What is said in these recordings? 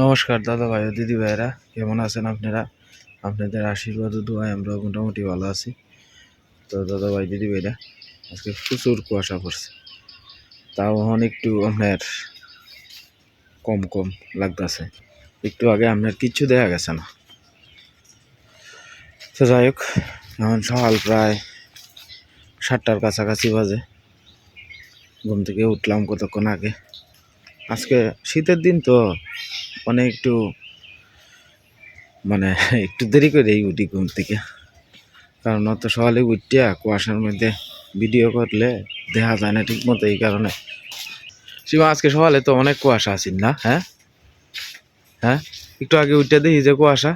নমস্কার, দাদা ভাই ও দিদি ভাইরা কেমন আছেন আপনারা? আপনাদের আশীর্বাদ ও দোয়ায় আমরা মোটামুটি ভালো আছি। তো দাদা ভাই, দিদি ভাইরা, আজকে প্রচুর কুয়াশা পড়ছে। তাও এখন একটু আপনার কম কম লাগতেছে। একটু আগে আপনার কিচ্ছু দেখা গেছে না। তো যাই হোক, এখন সকাল প্রায় সাতটার কাছাকাছি বাজে। ঘুম থেকে উঠলাম কতক্ষণ আগে। আজকে শীতের দিন তো মানে একটু মানে একটু দেরি করেই উঠি ঘুম থেকে। কারণ অত সকালে উঠিয়া কুয়াশার মধ্যে ভিডিও করলে দেখা যায় না ঠিক মতো এই কারণে। সীমা আজকে সকালে তো অনেক কুয়াশা আছিল না? হ্যাঁ? হ্যাঁ? একটু আগে উঠতে দেখি যে কুয়াশা।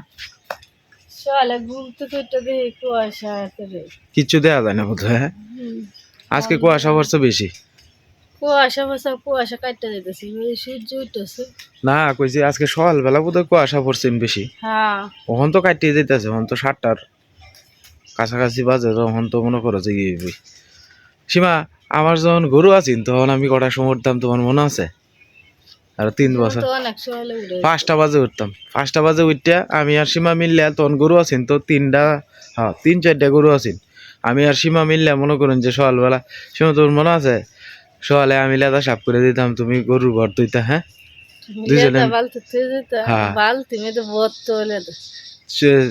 উঠে কিচ্ছু দেখা যায় না বোধ হয়? হ্যাঁ? আজকে কুয়াশা পড়ছে বেশি। কুয়াশা কুয়াশা কাটতে সূর্য উঠতেছে। না কইছি আজকে সকালবেলা কুয়াশা পড়ছেন বেশি। হ্যাঁ। ওখান তো কাটিয়ে ওখান তো সাতটার কাছাকাছি বাজে তখন তো মনে করো যে সীমা আমার যখন গরু আছেন তখন আমি কটার সময় উঠতাম তোমার মনে আছে? আর তিন বছর। পাঁচটা বাজে উঠতাম। পাঁচটা বাজে উঠতে আমি আর সীমা মিললে তখন গরু আছেন তো তিনটা হ্যাঁ তিন চারটা গরু আছেন। আমি আর সীমা মিললে মনে করুন যে সকালবেলা সীমা তোর মনে আছে? সকালে আমি লেদা সাফ করে দিতাম তুমি গরুর ঘর তুইতা হ্যাঁ? হ্যাঁ।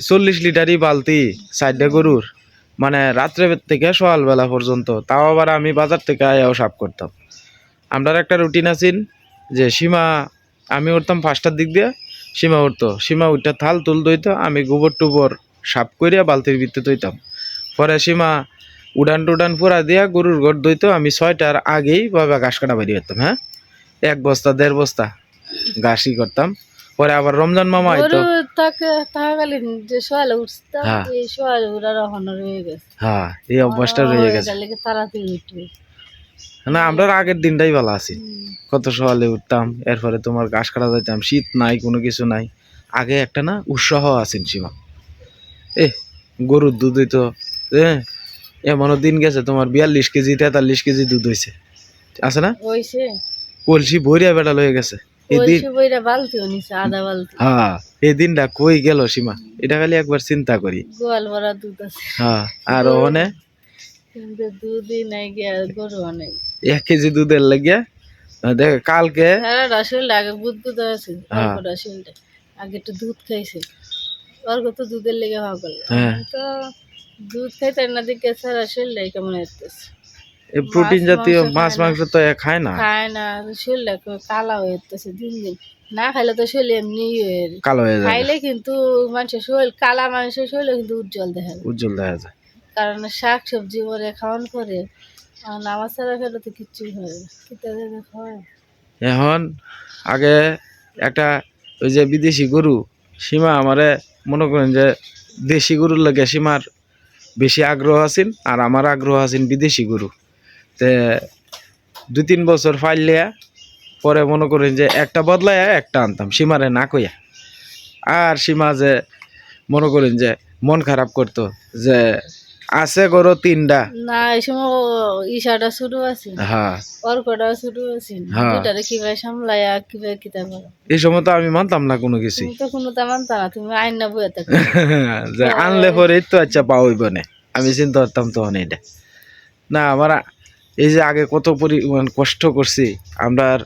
চল্লিশ লিটারই বালতি সাইডে গরুর মানে রাত্রে থেকে সকালবেলা পর্যন্ত তাও আবার আমি বাজার থেকে আয়াও সাফ করতাম। আমরার একটা রুটিন আছেন যে সীমা আমি উঠতাম পাঁচটার দিক দিয়ে সীমা উঠতো। সীমা উঠটা থাল তুল দইতো আমি গোবর টুবর সাফ করিয়া বালতির ভিতরে দইতাম পরে সীমা উড়ান টুডান পুরা দিয়া গরুর ঘর দইতো আমি ছয়টার আগেই বাবা ঘাস কাটা বেরিয়ে যেতাম হ্যাঁ? এক বস্তা দেড় বস্তা ঘাসই করতাম। পরে আবার রমজান মামা আইতো। থাকাকালীন যে সকালে উঠতাম হ্যাঁ। এই সকালে উঠার এখনও রয়ে গেছে। হ্যাঁ এই অভ্যাসটা রয়ে গেছে। তাড়াতাড়ি উঠবে না আমরা আগের দিনটাই ভালো আছি। কত সকালে উঠতাম এরপরে তোমার ঘাস কাটা যাইতাম শীত নাই কোনো কিছু নাই। আগে একটা না উৎসাহ আছেন সীমা। এ গরুর দুধ হইতো এ এমনও দিন গেছে তোমার বিয়াল্লিশ কেজি তেতাল্লিশ কেজি দুধ হয়েছে আছে না? কলসি ভরিয়া বেড়া লয়ে গেছে। হ্যাঁ এই দিনটা কই গেল সীমা? এটা খালি একবার চিন্তা করি। হ্যাঁ আর ওখানে? এক কেজি দুধের লাগিয়া দেখ কালকে হ্যাঁ আগে আছে হ্যাঁ। আগে একটু দুধ খাইছে। দুধের লেগে ভাগ করল। হ্যাঁ। তো দুধ খাইতে না দিকে সারা শরীরটাই কেমন হইতেছে? এই প্রোটিন জাতীয় মাছ। মাংস তো এ খায় না। খায় না শরীরটা কালা যেতেছে দিন দিন। না খাইলে তো শরীর এমনি কালো হয়ে যায়। খাইলে কিন্তু মানুষের শরীর কালা মানুষের শরীরে কিন্তু উজ্জ্বল দেখা যায়। উজ্জ্বল দেখা যায়। কারণ শাক সবজি করে খাওয়ান করে আর নামাজ ছাড়া খেলে তো কিচ্ছুই হয় না। খাওয়ায়। এখন আগে একটা ওই যে বিদেশি গরু সীমা আমারে মনে করেন যে দেশি গরুর লাগে সীমার বেশি আগ্রহ আছেন আর আমার আগ্রহ আছেন বিদেশি গরু। তে দু তিন বছর ফাইলিয়া পরে মনে করেন যে একটা বদলায়, একটা আনতাম, সীমারে না কইয়া। আর সীমা যে মনে করেন যে মন খারাপ করতো যে আছে গরু তিনটা। না এই সময় ইশাটা শুরু আছে। হ্যাঁ। অর্কটাও শুরু আছে। হ্যাঁ। দুটারে কীভাবে সামলায়া কীভাবে কিতা করো। এই সময় তো আমি মানতাম না কোনো তুমি তো কোনো তা না তুমি আইন না বইয়ে থাকো। যে আনলে পরে তো আচ্ছা পাওয়াইব না। আমি চিন্তা করতাম তখন এটা না আমার এই যে আগে কত পরিমাণ কষ্ট করছি আমরা আর-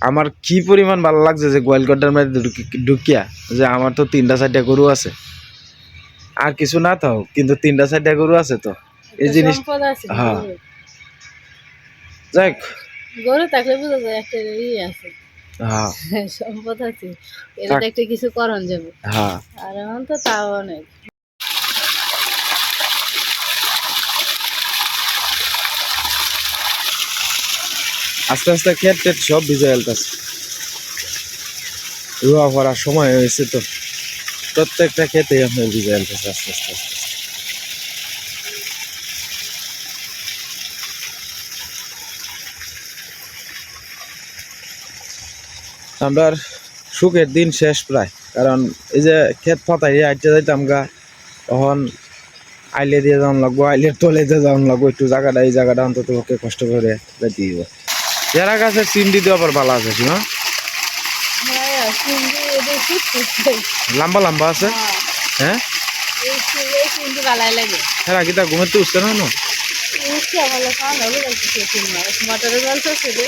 আমার কি পরিমাণ ভালো লাগছে যে গোয়ালগড্ডার মধ্যে ঢুকি- ঢুকিয়া যে আমার তো তিনটা চারটা গরু আছে। আর কিছু না তাও কিন্তু তিনটা চারটা গরু আছে তো। এই জিনিস হ্যাঁ। যাক। গরু থাকলে বোঝা যায় একটা ই আছে। হ্যাঁ। সম্পদ আছে। এটা একটা কিছু করণ যাবে। হ্যাঁ। আর এখন তো তাও অনেক। আস্তে আস্তে খেত টেট সব ভিজে ফেলতেছে রোয়া ভরার সময় হয়েছে তো। প্রত্যেকটা খেতে আপনার ভিজে ফেলতেছে আস্তে আস্তে আস্তে। আমরা সুখের দিন শেষ প্রায়, কারণ এই যে ক্ষেত পাতাই আইতে যাইতাম গা, তখন আইলে দিয়ে যাওয়ান লাগবো আইলের তলে দিয়ে যাওয়ান লাগবো, একটু জায়গাটা, এই জায়গাটা অন্তত ওকে কষ্ট করে যাইতে দিব এরা গাছের সিম দিতে আবার ভালো আছে সীমা হ্যাঁ লম্বা লম্বা আছে হ্যাঁ হ্যাঁ কি তা ঘুমেতে উঠছে না না উঠছে আমার খাওয়া হলো যাচ্ছে তিন মাস মটরে জল চলছে রে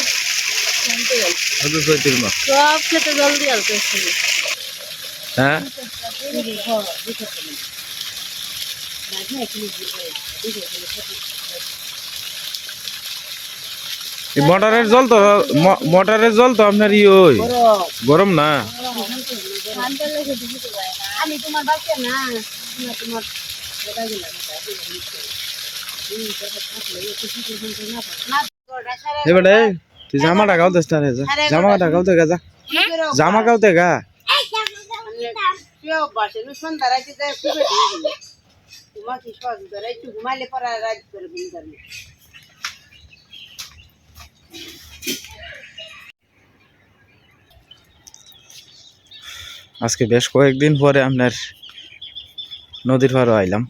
শুনতে গেল হয়তো ছয় তিন মাস সব খেতে জল দিয়ে আলতে হ্যাঁ এই মোটরের জল তো মোটরের জল তো আপনার ই ওই, গরম না। পারে এবারে তুই জামা টাকাও যা। জামা টাকাও দেখা যা। জামা কাও দেখা আজকে বেশ কয়েকদিন পরে আপনার নদীর পাড়ও আইলাম।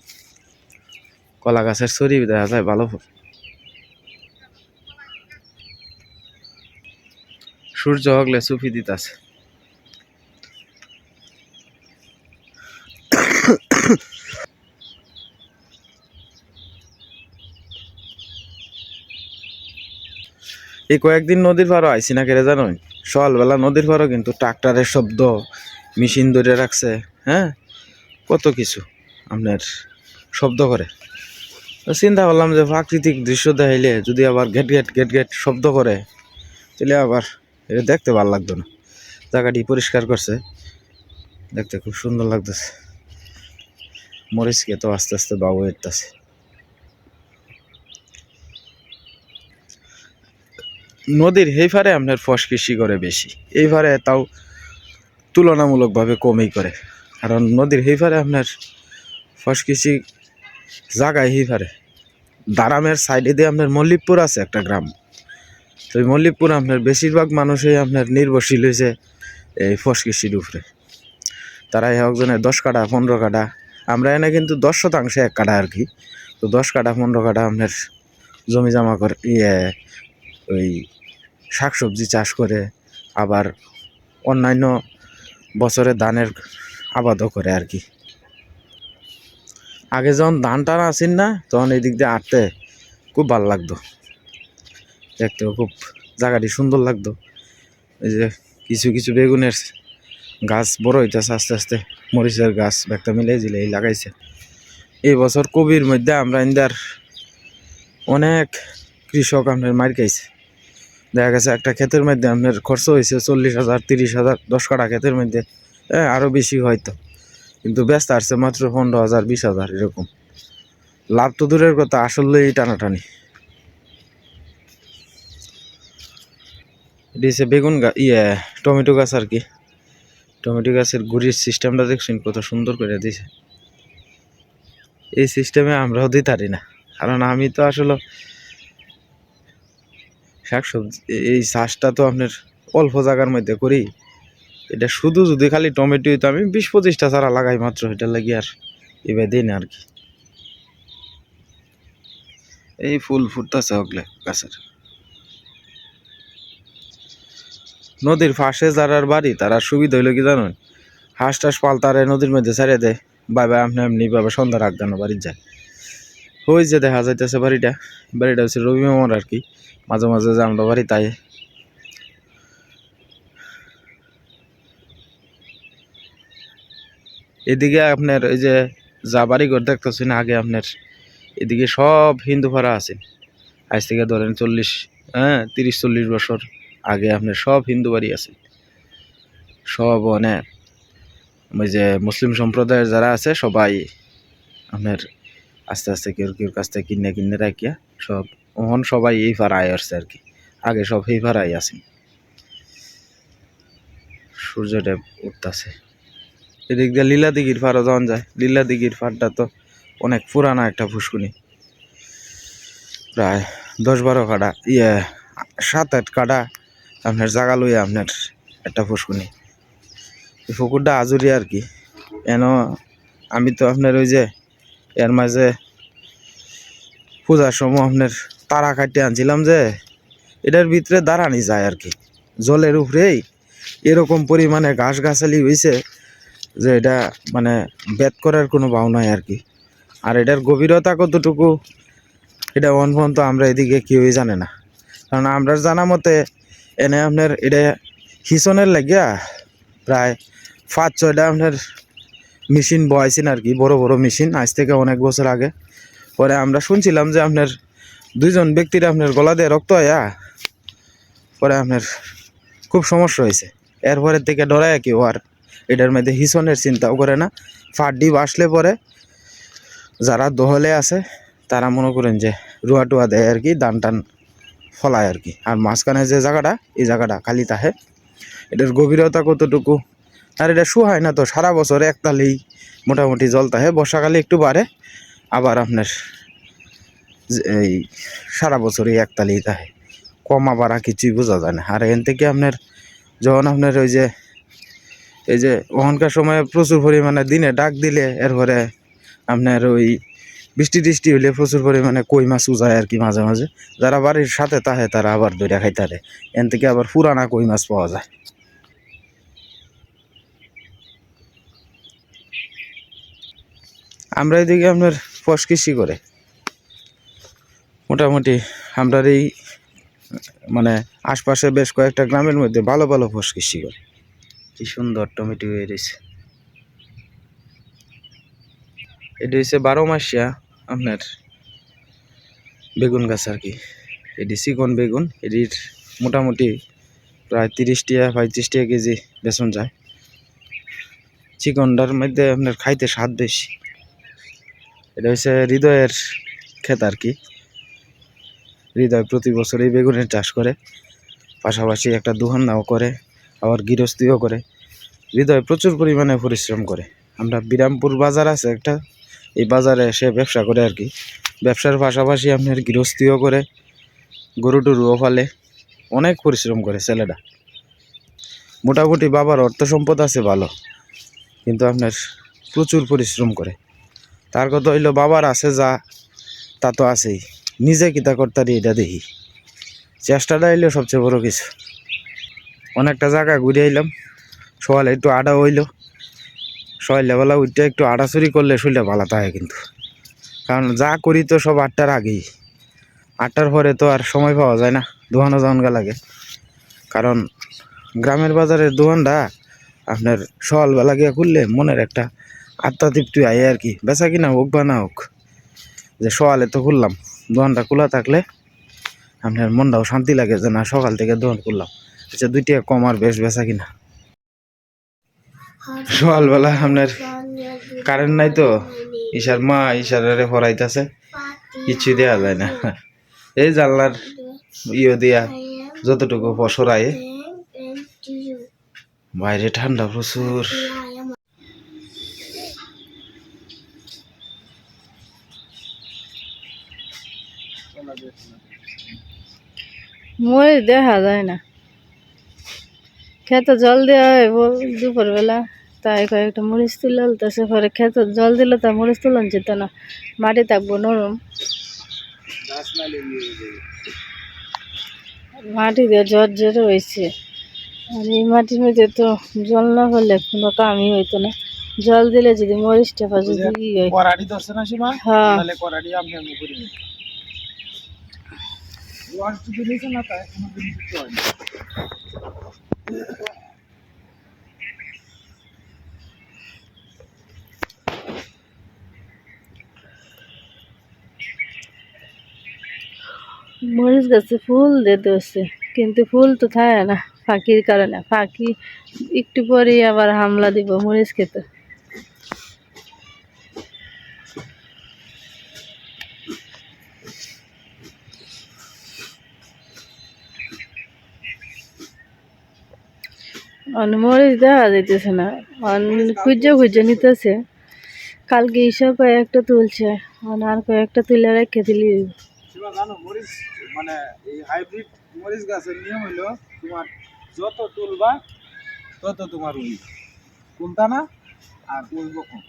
কলা গাছের ছড়ি দেখা যায়, ভালো। সূর্য হগলে চুপি দিতাছে। এই কয়েকদিন নদীর পাড়ও আইসি না কেড়ে জানো সকালবেলা নদীর পাড়ও কিন্তু ট্রাক্টরের শব্দ মেশিন ধরে রাখছে হ্যাঁ? কত কিছু আপনার শব্দ করে। চিন্তা করলাম যে প্রাকৃতিক দৃশ্য দেখাইলে যদি আবার গেট গেট গেট গেট শব্দ করে, তাহলে আবার এটা দেখতে ভালো লাগতো না। জায়গাটি পরিষ্কার করছে, দেখতে খুব সুন্দর লাগতেছে। মরিচকে তো আস্তে আস্তে বাবু এরতেছে। নদীর এই ফারে আপনার ফস কৃষি করে বেশি, এই ফারে তাও তুলনামূলকভাবে কমই করে। কারণ নদীর এই ফারে আপনার ফস কৃষি জায়গায় এই ফারে দারামের সাইডে দিয়ে আপনার মল্লিকপুর আছে একটা গ্রাম। তো এই মল্লিকপুর আপনার বেশিরভাগ মানুষই আপনার নির্ভরশীল হয়েছে এই ফস কৃষির উপরে। তারা একজনের দশ কাটা পনেরো কাটা আমরা এনে কিন্তু দশ শতাংশে এক কাটা আর কি। তো দশ কাটা পনেরো কাটা আপনার জমি জমা করে ইয়ে ওই শাকসবজি চাষ করে, আবার অন্যান্য বছরে ধানের আবাদও করে আর কি। আগে যখন ধান টান আসেন না, তখন এই দিক দিয়ে আটতে খুব ভালো লাগতো। দেখতেও খুব জায়গাটি সুন্দর লাগতো। এই যে কিছু কিছু বেগুনের গাছ বড় হইতেছে, আস্তে আস্তে মরিচের গাছ একটা মিলে দিলে এই লাগাইছে। এই বছর কবির মধ্যে আমরা ইন্দার অনেক কৃষক আপনার মার খাইছে। দেখা গেছে একটা ক্ষেতের মধ্যে আপনার খরচ হয়েছে চল্লিশ হাজার, তিরিশ হাজার, দশ কাটা ক্ষেতের মধ্যে। হ্যাঁ আরও বেশি হয়তো। কিন্তু ব্যস্ত আসছে মাত্র পনেরো হাজার, বিশ হাজার, এরকম। লাভ তো দূরের কথা, আসলেই টানাটানি। এটি হচ্ছে বেগুন গাছ ইয়ে টমেটো গাছ আর কি। টমেটো গাছের গুড়ির সিস্টেমটা দেখছেন, কত সুন্দর করে দিছে। এই সিস্টেমে আমরাও দিতে পারি না। কারণ আমি তো আসলে শাকসবজি এই চাষটা তো আপনার অল্প জায়গার মধ্যে করি। এটা শুধু যদি খালি টমেটো তো আমি বিশ পঁচিশটা চারা লাগাই মাত্র, এটা লাগি আর এবার দিই না আর কি। এই ফুল ফুটতেছে ওগুলো গাছের। নদীর পাশে যারার বাড়ি, তারা সুবিধা হইল কি জানেন? হাঁস টাস পালতারে নদীর মধ্যে ছেড়ে দেয় বাবা আপনি এমনি বাবা সন্ধ্যা রাখ দেন বাড়ির যায়। ওই যে দেখা যাইতেছে বাড়িটা বাড়িটা হচ্ছে রবি মামার আর কি। মাঝে মাঝে আমরা বাড়ি তাই। এদিকে আপনার এই যে যা ঘর দেখতেছেন, আগে আপনার এদিকে সব হিন্দু ভাড়া আছে। আজ থেকে ধরেন চল্লিশ হ্যাঁ তিরিশ, চল্লিশ বছর আগে আপনার সব হিন্দু বাড়ি আছে। সব মানে ওই যে মুসলিম সম্প্রদায়ের যারা আছে, সবাই আপনার আস্তে আস্তে কেউ কেউ কাছ থেকে কিনে কিনে রাখিয়া সব ওহন সবাই এই ভাড়ায় আসছে আর কি। আগে সব এই ভাড়ায় আছে সূর্যটা উঠতেছে। এদিক দিয়ে লীলা দিঘির ফাড়ও যাওয়া যায়। লীলা দিঘির ফাড়টা তো অনেক পুরানা একটা ফুসকুনি প্রায় দশ বারো কাটা ইয়ে সাত আট কাটা আপনার জাগা লইয়া আপনার একটা ফুসকুনি পুকুরটা আজুরি আর কি। এন আমি তো আপনার ওই যে, এর মাঝে পূজার সময় আপনার তারা কাটতে আনছিলাম যে, এটার ভিতরে দাঁড়ানি যায় আর কি। জলের উপরেই এরকম পরিমাণে ঘাস গাছালি হয়েছে যে এটা মানে বেদ করার কোনো ভাও নাই আর কি। আর এটার গভীরতা কতটুকু, এটা অন পর্যন্ত আমরা এদিকে কেউই জানে না। কারণ আমরা জানা মতে, এনে আপনার এটা হিসনের লাগিয়া প্রায় পাঁচ, ছয়টা আপনার মেশিন বয়াইছেন আর কি, বড় বড় মেশিন, আজ থেকে অনেক বছর আগে। পরে আমরা শুনছিলাম যে আপনার দুইজন ব্যক্তির আপনার গলা দিয়ে রক্ত আয়া, পরে আপনার খুব সমস্যা হয়েছে। এরপরের থেকে ডরায় কেউ আর এটার মধ্যে হিসনের চিন্তাও করে না। ফাট ডিপ আসলে পরে যারা দহলে আছে, তারা মনে করেন যে রুয়া টুয়া দেয় আর কি, দান টান ফলায় আর কি। আর মাঝখানে যে জায়গাটা, এই জায়গাটা খালি তাহে এটার গভীরতা কতটুকু? আর এটা শুহায় না তো, সারা বছর একতালেই মোটামুটি জল তাহে বর্ষাকালে একটু বাড়ে, আবার আপনার এই সারা বছরই একতালেই তাহে কমা বাড়া কিছুই বোঝা যায় না। আর এখান থেকে আপনার যখন আপনার ওই যে, এই যে ওখানকার সময় প্রচুর পরিমাণে দিনে ডাক দিলে এরপরে আপনার ওই বৃষ্টি টিষ্টি হলে প্রচুর পরিমাণে কই মাছ উজায় আর কি মাঝে মাঝে। যারা বাড়ির সাথে তাহে তারা আবার দইরা খাইতারে এন থেকে আবার পুরানা কই মাছ পাওয়া যায়। আমরা এদিকে আপনার ফস কৃষি করে। মোটামুটি আমরা এই মানে আশপাশে বেশ কয়েকটা গ্রামের মধ্যে ভালো ভালো ফস কৃষি করে। কি সুন্দর টমেটো হয়ে রয়েছে এটা হচ্ছে বারো মাসিয়া আপনার বেগুন গাছ আর কি। এটি চিকন বেগুন এটির মোটামুটি প্রায় তিরিশ টাকা পঁয়ত্রিশ টাকা কেজি বেসন যায়। চিকনটার মধ্যে আপনার খাইতে স্বাদ বেশি। এটা হচ্ছে হৃদয়ের ক্ষেত আর কি। হৃদয় প্রতি বছর এই বেগুনের চাষ করে। পাশাপাশি একটা দুহান্নাও করে, আবার গৃহস্থিও করে। হৃদয় প্রচুর পরিমাণে পরিশ্রম করে। আমরা বিরামপুর বাজার আছে একটা, এই বাজারে এসে ব্যবসা করে আর কি। ব্যবসার পাশাপাশি আপনার গৃহস্থিও করে, গরু টরুও ফালে অনেক পরিশ্রম করে ছেলেটা মোটামুটি বাবার অর্থ সম্পদ আছে ভালো, কিন্তু আপনার প্রচুর পরিশ্রম করে। তার কথা হইল, বাবার আছে যা, তা তো আছেই। নিজে কিতা করতারি এটা দেখি। চেষ্টাটা হইল সবচেয়ে বড় কিছু। অনেকটা জায়গা ঘুরে আইলাম, সকালে একটু আডা হইল। সকালবেলা উঠতে একটু আড়াচুরি করলে শরীরটা ভালো থাকে কিন্তু। কারণ যা করি তো সব আটটার আগেই। আটটার পরে তো আর সময় পাওয়া যায় না দোকানও যাওয়া লাগে। কারণ গ্রামের বাজারের দোকানটা আপনার সকালবেলা গিয়ে খুললে মনের একটা আত্মা তৃপ্তি আয় আর কি। বেচা কিনা হোক বা না হোক, যে সকালে তো খুললাম। দোকানটা খোলা থাকলে আপনার মনটাও শান্তি লাগে যে না, সকাল থেকে দোকান খুললাম। আচ্ছা দুইটা কম আর বেশ বেচা কিনা। সকালবেলা আপনার কারেন্ট নাই তো ইশার মা ইশারে পড়াইতেছে কিছু দেওয়া যায় না। এই জানলার ইয়ে দিয়া যতটুকু পসরায়, বাইরে ঠান্ডা প্রচুর। মরিচ দেখা যায় না। খেতে জল দেওয়া হয় বল দুপুরবেলা। তাই কয়েকটা মরিচ তুলে তো পরে খেতে জল দিলে তা মরিচ তুলন যেত না। মাটি থাকব নরম। মাটি দিয়ে জ্বর জ্বর হয়েছে। আর এই মাটির মধ্যে তো জল না হলে কোনো কামই হইতো না। জল দিলে যদি মরিচ টেপা যদি ই হয় করাড়ি ধরছে না সীমা হ্যাঁ তাহলে করাড়ি আপনি আমি করি যদি না মরিচ গাছে ফুল দিতে হচ্ছে কিন্তু ফুল তো থাকে না ফাঁকির কারণে। ফাঁকি, একটু পরেই আবার হামলা দিব মরিচ খেতে। অন মরিচ দেখা যাইতেছে না। খুঁজে খুঁজে নিতেছে। কালকে ইসব কয়েকটা তুলছে, অন আর কয়েকটা তুলে রেখে দিলি। মানে এই হাইব্রিড মরিচ গাছের নিয়ম হলো তোমার যত তুলবা তত তোমার উই কোনটা না? আর তুলবো কম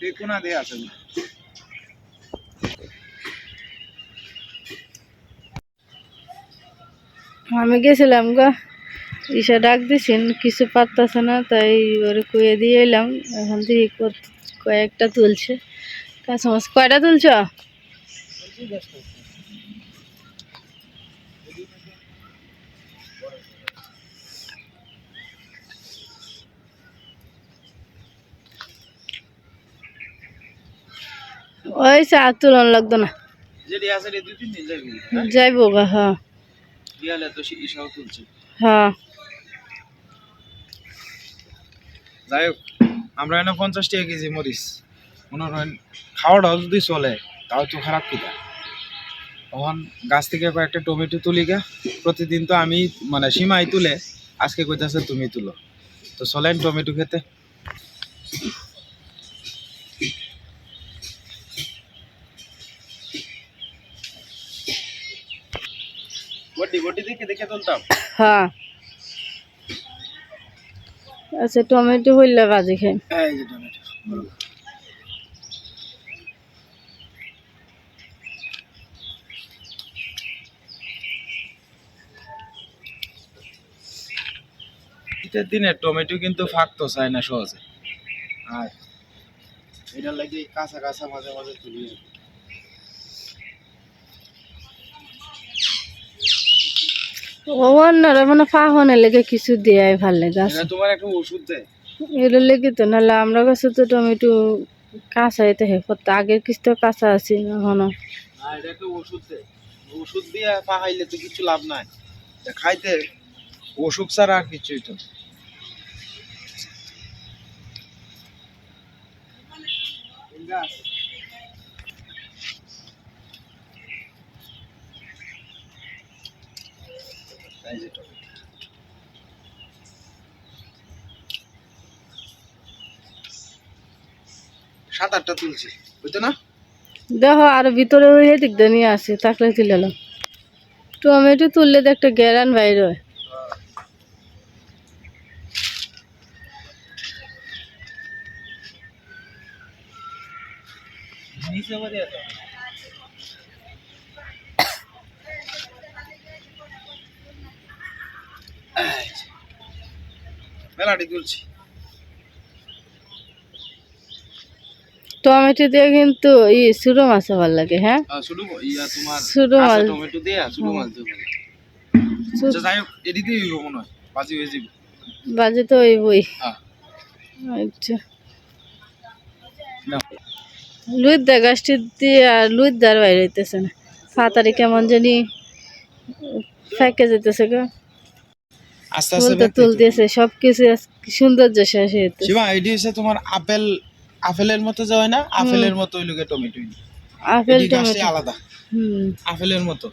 এই কোনা দিয়ে আছে আমি গেছিলাম গা ঈশা ডাক দিছেন কিছু পারতাছে না তাই ওরে কুয়ে দিয়ে এলাম এখন থেকে কয়েকটা তুলছে। কাঁচা মাছ কয়টা তুলছ? ওই চা তুলন লাগতো না। যেটি আছে দুই তিন দিন যাবি যাইবো গা হ্যাঁ। ইসাও তুলছে। হ্যাঁ। যাই হোক আমরা এনে পঞ্চাশ টাকা কেজি মরিচ। মনে করেন খাওয়াটাও যদি চলে তাও তো খারাপ কিনা তখন গাছ থেকে কয়েকটা টমেটো তুলি গা। প্রতিদিন তো আমি মানে সীমাই তুলে আজকে কইতাছে তুমি তুলো। তো চলেন টমেটো খেতে বডি বডি দেখে দেখে তুলতাম হ্যাঁ। আচ্ছা টমেটো হইলে ভাজি খাই এই শীতের দিনে টমেটো কিন্তু ফাঁকতো চায় না সহজে। আর এটা লাগে কাঁচা কাঁচা মাঝে মাঝে তুলি অন্যরা মানে ফাহনের লেগে কিছু দেয় ভালো লাগে তোমার একটা ওষুধ দেয়। এগুলো লেগে তো নাহলে আমরা কাছে তো টমেটো কাঁচা এতে হে করতে আগের কিছু কাঁচা আছে এখনও। না এটা ওষুধ ওষুধ দিয়ে পাহাইলে তো কিছু লাভ নাই। খাইতে ওষুধ ছাড়া আর কিছুই তো। এই যে টমেটো। তুলছি, বুঝতো না? দেখো, আর ভিতরে ওই দিক দিয়ে নিয়ে আসে, থাকলে তুলে টমেটো তুললে তো একটা গ্যারান বাইর হয় নিচে বাড়ি আছে মেলাটি তুলছি টমেটো দিয়ে কিন্তু ই সুরো মাছ ভালো লাগে হ্যাঁ? মাছ? টমেটো দিয়ে মাছ সু- আচ্ছা হয় বাজি হয়ে তো হ্যাঁ। আচ্ছা। গাছটি দিয়ে আর লুইদার বাইরে হইতেছে না। ফাতারি কেমন জানি ফেঁকে যেতেছে গো। আস্তে আস্তে তুলতে তুল দিয়েছে সব সৌন্দর্য শেষ হইতে শিবা এটি হচ্ছে তোমার আপেল আপেলের মতো যে হয় না আপেলের মতো ওই লোকে টমেটো। Apple tomato. আলাদা। হুম। আপেলের মতো।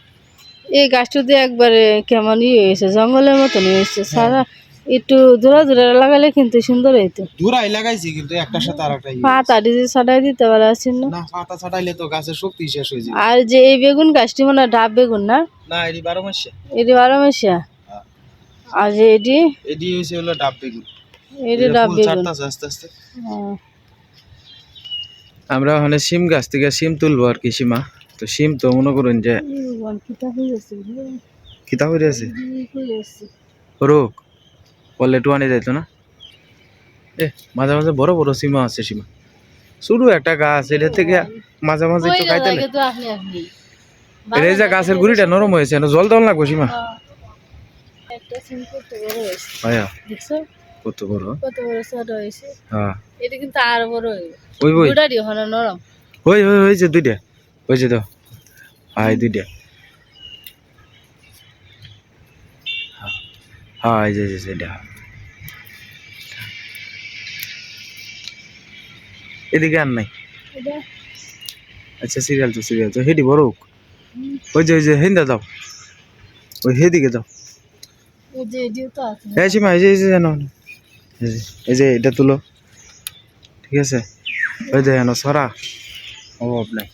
এই গাছটা দিয়ে একবারে কেমন ইয়ে হয়েছে জঙ্গলের মতন হয়েছে। সারা একটু দূরা দূরে লাগালে কিন্তু সুন্দর হইতো। দূরাই লাগাইছি কিন্তু একটার সাথে আর একটা পাতা দিয়ে ছাটাই দিতে পারা আছে না? না পাতা ছাটাইলে তো গাছের শক্তি শেষ হয়ে যাবে। আর যে এই বেগুন গাছটি মানে হয় ডাব বেগুন না? না এটি বারো মাসে এটি বারো মাসিয়া? হ্যাঁ। আর যে এটি? এটি হয়েছে হলো ডাব বেগুন। এটি ডাব বেগুন। ছাড়তাছে আস্তে আস্তে। হ্যাঁ। আমরা ওখানে সিম গাছ থেকে সিম তুলবো আর কি সীমা। তো সিম তো মনে করুন যে কিতা করে আছে? রোগ। বললে একটু আনে যাইতো না? এ মাঝে মাঝে বড় বড় সীমা আছে সীমা। শুধু একটা গাছ এটা থেকে মাঝে মাঝে একটু খাইতে এই যে গাছের গুড়িটা নরম হয়েছে জল দেওয়া লাগবো সীমা। সিম কত বড়? কত বড় ছোট হয়েছে। হ্যাঁ। এটা কিন্তু আরও বড় হইবে ওই ওই। দুটারই হলো নরম। ওই ওই হয়েছে দুইটা। হয়েছে তো হাই দুইটা। হ্যাঁ এই যে যে সেটা এদিকে আর নাই। আচ্ছা সিরিয়াল তো সিরিয়াল তো। হেডি বড়। ওই যে ওই যে হিন্দা দাও। ওই হেদিকে দাও। এই যে তো আছে। এই এই যে এই যে জানো এই যে এটা তুলো। ঠিক আছে? ওই যে জানো সরা। অভাব নাই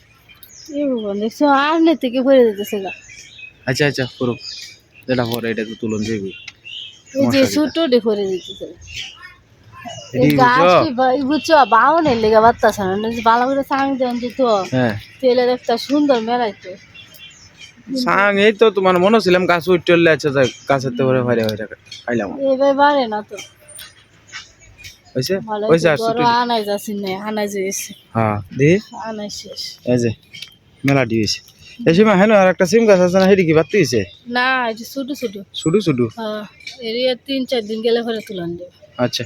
দেখছ আর নে থেকে ভরে যেতেছে গা। আচ্ছা আচ্ছা করুক। যেটা পরে এটা তো তুলন যাইবি এই যে ছোট ডে এটি করে দেন যেত হ্যাঁ। তেলের একটা সুন্দর মেলাইতো। সাং এই তো তোমার মনে ছিলাম গাছ উঠলে আছে গাছের তো করে খাইলাম। এবার বাড়ে না তো। হয়েছে ভালো আর ছুটি আনাই যাচ্ছি না আনাই যেয়েছে হ্যাঁ দি আনাই শেষ। এই যে মেলাটি হয়েছে এই সময় হ্যাঁ আর একটা সিম গাছ আছে না হেঁটে কি বাড়তে হয়েছে না এটা ছোট ছোট। শুধু শুধু হ্যাঁ এরিয়া তিন চার দিন গেলে পরে তুলান দেবে আচ্ছা।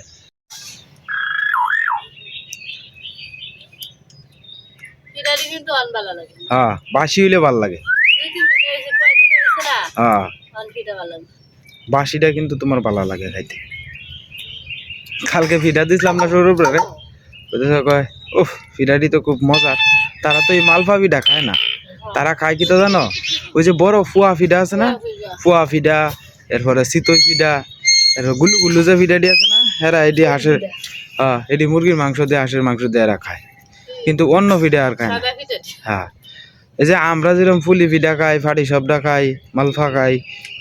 এটারই কিন্তু আনবালা লাগে। হ্যাঁ বাসি হইলে ভালো লাগে। দুই তিন দিন হয়েছে কয়েকদিন হয়েছে না? হ্যাঁ। বাসিটা কিন্তু তোমার ভালো লাগে খাইতে। কালকে ফিডা দিছিলাম না সরু উপরে ওদের কয় উফ ফিডাটি তো খুব মজার। তারা তো এই মালফা ফিডা খায় না। তারা খায় কি তো জানো? ওই যে বড় ফুয়া ফিডা আছে না? ফুয়া ফিডা এরপরে চিতই ফিডা এরপর গুলু গুল্লু যে ফিডাটি আছে না? হেরা এটি হাঁসের হ্যাঁ এটি মুরগির মাংস দিয়ে হাঁসের মাংস দিয়ে এরা খায়। কিন্তু অন্য ফিডা আর খায় না। হ্যাঁ। এই যে আমরা যেরকম ফুলি ফিডা খাই ফাটি সবটা খাই মালফা খাই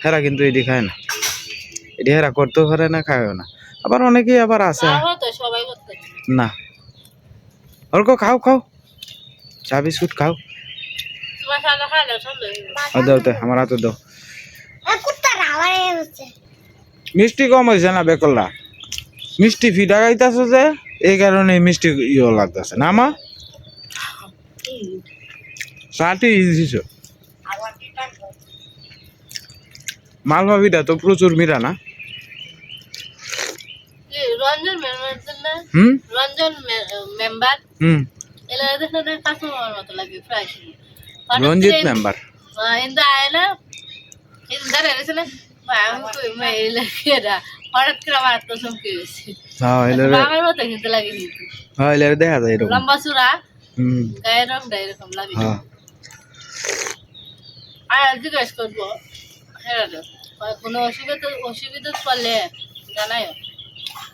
হেরা কিন্তু এটি খায় না। এটি হেরা করতেও পারে না খায়ও না। আবার অনেকেই আবার আছে। তাও তো সবাই না। অল্প খাও খাও। চা বিস্কুট খাও। দাও তো আমার হাতে দাও। মিষ্টি কম হয়েছে না বেকল্লা মিষ্টি ফিডা খাইতেছো যে এই কারণে মিষ্টি ইয়ে লাগতেছে। না মা? চাটি দিছ। মালভা ফিডা তো প্রচুর মিরা না? রঞ্জন মেম্বার জন্য হুম রঞ্জন মেম্বার হুম এলা দেখলে না কাস্টমার মতো লাগে প্রায় সময়। রঞ্জিত হঠাৎ করে, মেম্বার আহ, ইন্দা আয় না এই দাঁড়িয়ে রয়েছে না বা, আমি কই, মা, এই লাগে না। হঠাৎ করে আমার আত্ম চমকে গেছে হ্যাঁ এলে আমার মতো কিন্তু লাগে কিন্তু হ্যাঁ এলে দেখা যায় এরকম লম্বা চূড়া হুম গায়ের রংটা এরকম লাগে হ্যাঁ আর জিজ্ঞেস করবো হ্যাঁ রে, কোনো অসুবিধা অসুবিধা পড়লে জানাই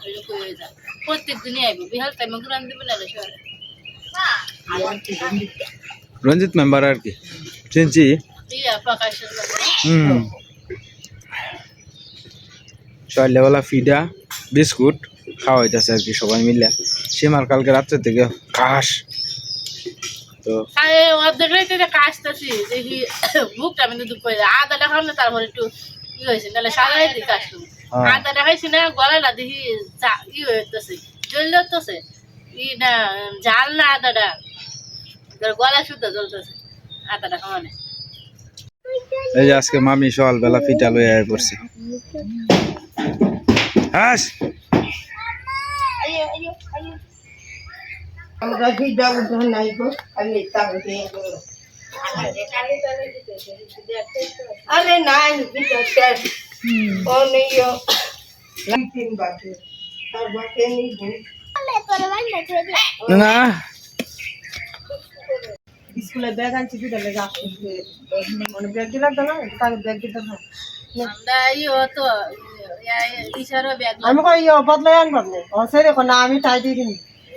এরকম হয়ে যায়। প্রত্যেক দিনই আইব। বিহাল টাইমে ঘুরান দেবে না শহরে রঞ্জিত মেম্বার আর কি? চিনছি হুম। সকালবেলা ফিডা বিস্কুট খাওয়া হইতেছে আর কি সবাই মিলে। সীমার কালকে রাত্রে থেকে কাশ। তো অর্ধেক রাইতে কাশতেছি দেখি আমি তারপর একটু হয়েছে নাহলে রাইতে হ্যাঁ। আদা দেখাইছি না গলাটা দেখি ই হইতেছে জ্বললে হতেছে ই না জাল না আদাটা তোর গলা শুদ্ধ জ্বলতেছে আদাটা খাওয়ানে এই যে আজকে মামি সকালবেলা ফিটা লয়ে আয় পড়ছে হাস! আমরা ভিডিও উঠে নাই গো আমি তাহলে না। স্কুলে ব্যাগ আনছি লেগে আসছে মানে ব্যাগ দিলাম তো না তার ব্যাগ দিতে না। ব্যাগ আমি কই ইয়ে বদলাই ও না আমি টাই দিয়ে দিন।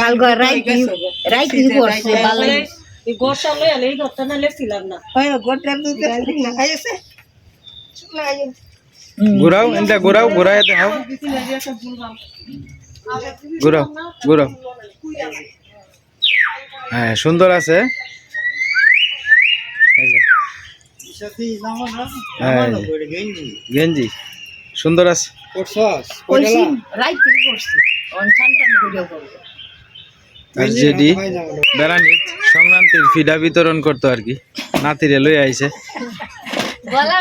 কাল গো। রাইতি রাইতি করছে ভালো এই গোটা লই আলে এই গোটা না লেছিলাম না। হয় গোটা তো না আইছে না আইছে ঘুরাও এটা ঘুরাও ঘুরাই দেখাও ঘুরাও ঘুরাও। হ্যাঁ সুন্দর আছে। এই যে। হ্যাঁ, গেঞ্জি। সুন্দর আছে। রাইতি করছে করবে বেড়ানিত সংক্রান্তির ফিডা বিতরণ করতো আর কি। নাতিরে লই আইছে। গলা